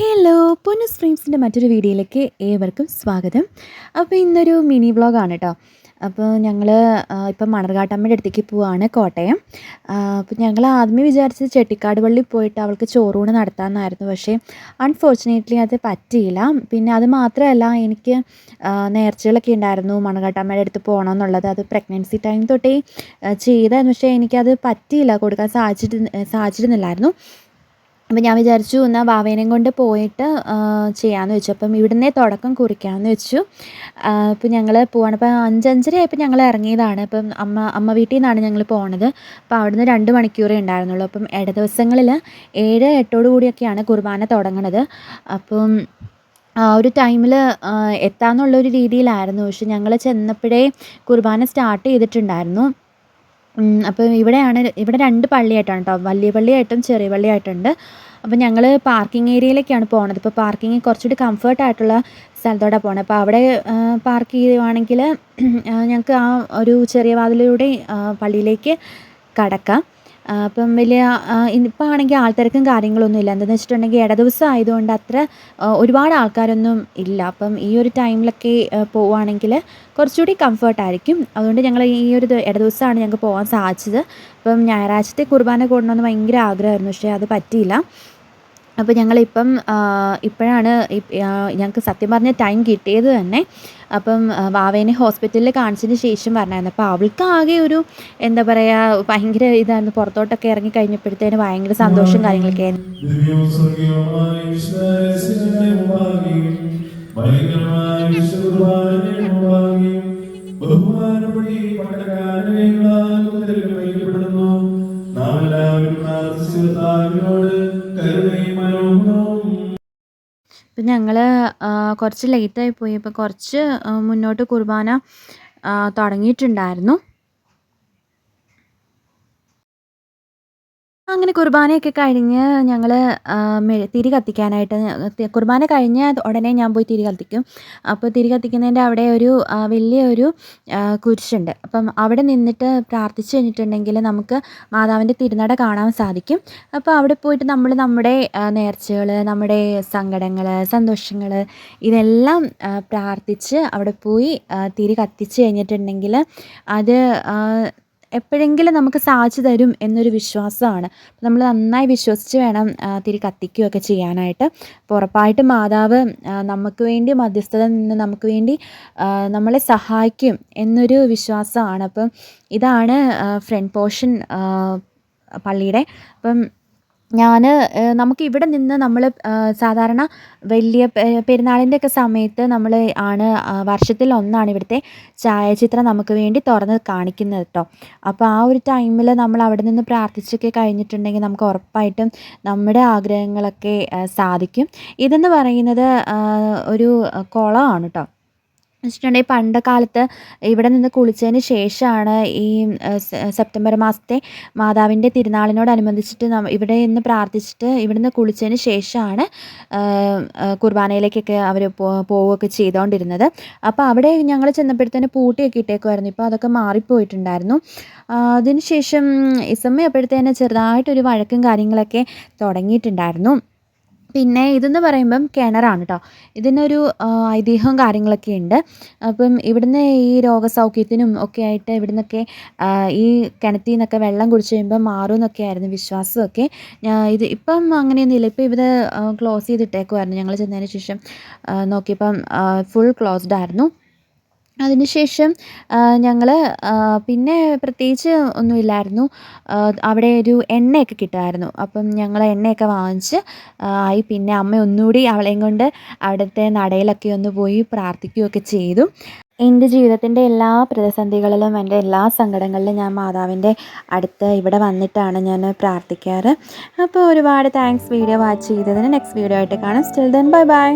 Hello പൊന്നു സ്ട്രീംസിന്റെ മറ്റൊരു വീഡിയോയിലേക്ക് ഏവർക്കും സ്വാഗതം. അപ്പോൾ ഇന്നൊരു മിനി വ്ളോഗാണ് കേട്ടോ അപ്പോൾ ഞങ്ങൾ ഇപ്പം മണർകാട്ടമ്മയുടെ അടുത്തേക്ക് പോവാണ് കോട്ടയം. അപ്പോൾ ഞങ്ങൾ ആദ്യമേ വിചാരിച്ചത് ചെട്ടിക്കാട് പള്ളി പോയിട്ട് അവൾക്ക് ചോറൂണ് നടത്താമെന്നായിരുന്നു. പക്ഷേ അൺഫോർച്ചുനേറ്റ്ലി അത് പറ്റിയില്ല. പിന്നെ അത് മാത്രമല്ല എനിക്ക് നേർച്ചകളൊക്കെ ഉണ്ടായിരുന്നു മണർകാട്ടമ്മയുടെ അടുത്ത് പോകണം എന്നുള്ളത് അത് പ്രഗ്നൻസി ടൈം തൊട്ടേ ചെയ്തായിരുന്നു. പക്ഷേ എനിക്കത് പറ്റിയില്ല. കൊടുക്കാൻ സാധിച്ചിട്ട് സാധിച്ചിരുന്നില്ലായിരുന്നു. അപ്പം ഞാൻ വിചാരിച്ചു എന്നാൽ വാവേനെയും കൊണ്ട് പോയിട്ട് ചെയ്യാമെന്ന് വെച്ചു. അപ്പം ഇവിടുന്നേ തുടക്കം കുറിക്കാമെന്ന് വെച്ചു. അപ്പം ഞങ്ങൾ പോവാണ്. അപ്പം അഞ്ചഞ്ചര ആയപ്പോൾ ഞങ്ങൾ ഇറങ്ങിയതാണ്. അപ്പം അമ്മ അമ്മ വീട്ടിൽ നിന്നാണ് ഞങ്ങൾ പോണത്. അപ്പോൾ അവിടുന്ന് രണ്ട് മണിക്കൂറേ ഉണ്ടായിരുന്നുള്ളൂ. അപ്പം ഇട ദിവസങ്ങളിൽ ഏഴ് എട്ടോട് കൂടിയൊക്കെയാണ് കുർബാന തുടങ്ങണത്. അപ്പം ആ ഒരു ടൈമിൽ എത്താമെന്നുള്ളൊരു രീതിയിലായിരുന്നു. പക്ഷെ ഞങ്ങൾ ചെന്നപ്പോഴേ കുർബാന സ്റ്റാർട്ട് ചെയ്തിട്ടുണ്ടായിരുന്നു. അപ്പം ഇവിടെയാണ് ഇവിടെ രണ്ട് പള്ളിയായിട്ടാണ് കേട്ടോ വലിയ പള്ളിയായിട്ടും ചെറിയ പള്ളിയായിട്ടുണ്ട്. അപ്പോൾ ഞങ്ങൾ പാർക്കിംഗ് ഏരിയയിലേക്കാണ് പോണത്. ഇപ്പോൾ പാർക്കിംഗ് കുറച്ചുകൂടി കംഫർട്ട് ആയിട്ടുള്ള സ്ഥലത്തോട്ടാണ് പോണത്. അപ്പോൾ അവിടെ പാർക്ക് ചെയ്യുവാണെങ്കിൽ ഞങ്ങൾക്ക് ആ ഒരു ചെറിയ വാതിലൂടെ പള്ളിയിലേക്ക് കടക്കാം. അപ്പം വലിയ ഇപ്പം ആണെങ്കിൽ ആൾത്തിരക്കും കാര്യങ്ങളൊന്നും ഇല്ല. എന്താണെന്ന് വെച്ചിട്ടുണ്ടെങ്കിൽ ഇട ദിവസം ആയതുകൊണ്ട് അത്ര ഒരുപാട് ആൾക്കാരൊന്നും ഇല്ല. അപ്പം ഈ ഒരു ടൈമിലൊക്കെ പോവുകയാണെങ്കിൽ കുറച്ചുകൂടി കംഫർട്ടായിരിക്കും അതുകൊണ്ട് ഞങ്ങൾ ഈ ഒരു ഇട ദിവസമാണ് ഞങ്ങൾക്ക് പോകാൻ സാധിച്ചത്. അപ്പം ഞായറാഴ്ചത്തെ കുർബാന കൂടണമെന്ന് ഭയങ്കര ആഗ്രഹമായിരുന്നു. പക്ഷേ അത് പറ്റിയില്ല. അപ്പോൾ ഞങ്ങളിപ്പം ഇപ്പോഴാണ് ഞങ്ങൾക്ക് സത്യം പറഞ്ഞ ടൈം കിട്ടിയത് തന്നെ. അപ്പം വാവേനെ ഹോസ്പിറ്റലിൽ കാണിച്ചതിന് ശേഷം പറഞ്ഞായിരുന്നു. അപ്പോൾ അവൾക്ക് ആകെ ഒരു എന്താ പറയുക ഭയങ്കര ഇതായിരുന്നു. പുറത്തോട്ടൊക്കെ ഇറങ്ങി കഴിഞ്ഞപ്പോഴത്തേന് ഭയങ്കര സന്തോഷം കാര്യങ്ങളൊക്കെ ആയിരുന്നു. ഇപ്പം ഞങ്ങൾ കുറച്ച് ലേറ്റായി പോയി. അപ്പോൾ കുറച്ച് മുന്നോട്ട് കുർബാന തുടങ്ങിയിട്ടുണ്ടായിരുന്നു. അങ്ങനെ കുർബാനയൊക്കെ കഴിഞ്ഞ് ഞങ്ങൾ തിരി കത്തിക്കാനായിട്ട് കുർബാന കഴിഞ്ഞ ഉടനെ ഞാൻ പോയി തിരി കത്തിക്കും. അപ്പോൾ തിരി കത്തിക്കുന്നതിന്റെ അവിടെ ഒരു വലിയൊരു കുരിശുണ്ട്. അപ്പം അവിടെ നിന്നിട്ട് പ്രാർത്ഥിച്ചു കഴിഞ്ഞിട്ടുണ്ടെങ്കിൽ നമുക്ക് മാതാവിന്റെ തിരുനട കാണാൻ സാധിക്കും. അപ്പോൾ അവിടെ പോയിട്ട് നമ്മൾ നമ്മുടെ നേർച്ചകൾ നമ്മുടെ സങ്കടങ്ങൾ സന്തോഷങ്ങൾ ഇതെല്ലാം പ്രാർത്ഥിച്ച് അവിടെ പോയി തിരി കത്തിച്ച് കഴിഞ്ഞിട്ടുണ്ടെങ്കിൽ അത് എപ്പോഴെങ്കിലും നമുക്ക് സാധിച്ചു തരും എന്നൊരു വിശ്വാസമാണ്. നമ്മൾ നന്നായി വിശ്വസിച്ച് വേണം തിരി കത്തിക്കുകയൊക്കെ ചെയ്യാനായിട്ട്. അപ്പോൾ ഉറപ്പായിട്ടും മാതാവ് നമുക്ക് വേണ്ടി മധ്യസ്ഥത നിന്ന് നമുക്ക് വേണ്ടി നമ്മളെ സഹായിക്കും എന്നൊരു വിശ്വാസമാണ്. അപ്പം ഇതാണ് ഫ്രണ്ട് പോർഷൻ പള്ളിയുടെ. അപ്പം ഞാൻ നമുക്ക് ഇവിടെ നിന്ന് നമ്മൾ സാധാരണ വലിയ പെരുന്നാളിന്റെ ഒക്കെ സമയത്ത് നമ്മൾ ആണ് വർഷത്തിൽ ഒന്നാണ് ഇവിടുത്തെ ഛായാചിത്രം നമുക്ക് വേണ്ടി തുറന്ന് കാണിക്കുന്നത് കേട്ടോ അപ്പോൾ ആ ഒരു ടൈമിൽ നമ്മൾ അവിടെ നിന്ന് പ്രാർത്ഥിച്ചൊക്കെ കഴിഞ്ഞിട്ടുണ്ടെങ്കിൽ നമുക്ക് ഉറപ്പായിട്ടും നമ്മുടെ ആഗ്രഹങ്ങളൊക്കെ സാധിക്കും. ഇതെന്ന് പറയുന്നത് ഒരു കുളമാണ് കേട്ടോ വെച്ചിട്ടുണ്ടെങ്കിൽ പണ്ട് കാലത്ത് ഇവിടെ നിന്ന് കുളിച്ചതിന് ശേഷമാണ് ഈ സെപ്റ്റംബർ മാസത്തെ മാതാവിന്റെ തിരുനാളിനോടനുബന്ധിച്ചിട്ട് ഇവിടെ നിന്ന് പ്രാർത്ഥിച്ചിട്ട് ഇവിടെ നിന്ന് കുളിച്ചതിന് ശേഷമാണ് കുർബാനയിലേക്കൊക്കെ അവർ പോവുകയൊക്കെ ചെയ്തുകൊണ്ടിരുന്നത്. അപ്പോൾ അവിടെ ഞങ്ങൾ ചെന്നപ്പോഴത്തേന് പൂട്ടിയൊക്കെ ഇട്ടേക്കുമായിരുന്നു ഇപ്പോൾ അതൊക്കെ മാറിപ്പോയിട്ടുണ്ടായിരുന്നു. അതിനുശേഷം ഇസമ്മ അപ്പോഴത്തേന് ചെറുതായിട്ടൊരു വഴക്കും കാര്യങ്ങളൊക്കെ തുടങ്ങിയിട്ടുണ്ടായിരുന്നു. പിന്നെ ഇതെന്ന് പറയുമ്പം കിണറാണ് കേട്ടോ ഇതിനൊരു ഐതിഹ്യവും കാര്യങ്ങളൊക്കെ ഉണ്ട്. അപ്പം ഇവിടുന്ന് ഈ രോഗസൗഖ്യത്തിനും ഒക്കെ ആയിട്ട് ഇവിടുന്നൊക്കെ ഈ കിണറ്റിൽ നിന്നൊക്കെ വെള്ളം കുടിച്ച് കഴിയുമ്പോൾ മാറും എന്നൊക്കെ ആയിരുന്നു വിശ്വാസമൊക്കെ. ഇത് ഇപ്പം അങ്ങനെയൊന്നുമില്ല. ഇപ്പം ഇവിടെ ക്ലോസ് ചെയ്തിട്ടേക്കുമായിരുന്നു ഞങ്ങൾ ചെന്നതിന് ശേഷം നോക്കിയപ്പം ഫുൾ ക്ലോസ്ഡ് ആയിരുന്നു. അതിനുശേഷം ഞങ്ങൾ പിന്നെ പ്രത്യേകിച്ച് ഒന്നുമില്ലായിരുന്നു. അവിടെ ഒരു എണ്ണയൊക്കെ കിട്ടുമായിരുന്നു അപ്പം ഞങ്ങൾ എണ്ണയൊക്കെ വാങ്ങിച്ച് ആയി പിന്നെ അമ്മ ഒന്നുകൂടി അവളെയും കൊണ്ട് അവിടുത്തെ നടയിലൊക്കെ ഒന്ന് പോയി പ്രാർത്ഥിക്കുകയൊക്കെ ചെയ്തു. എന്റെ ജീവിതത്തിന്റെ എല്ലാ പ്രതിസന്ധികളിലും എന്റെ എല്ലാ സങ്കടങ്ങളിലും ഞാൻ മാതാവിന്റെ അടുത്ത് ഇവിടെ വന്നിട്ടാണ് ഞാൻ പ്രാർത്ഥിക്കാറ്. അപ്പോൾ ഒരുപാട് താങ്ക്സ് വീഡിയോ വാച്ച് ചെയ്തതിന് നെക്സ്റ്റ് വീഡിയോ ആയിട്ട് കാണാം. Still then bye bye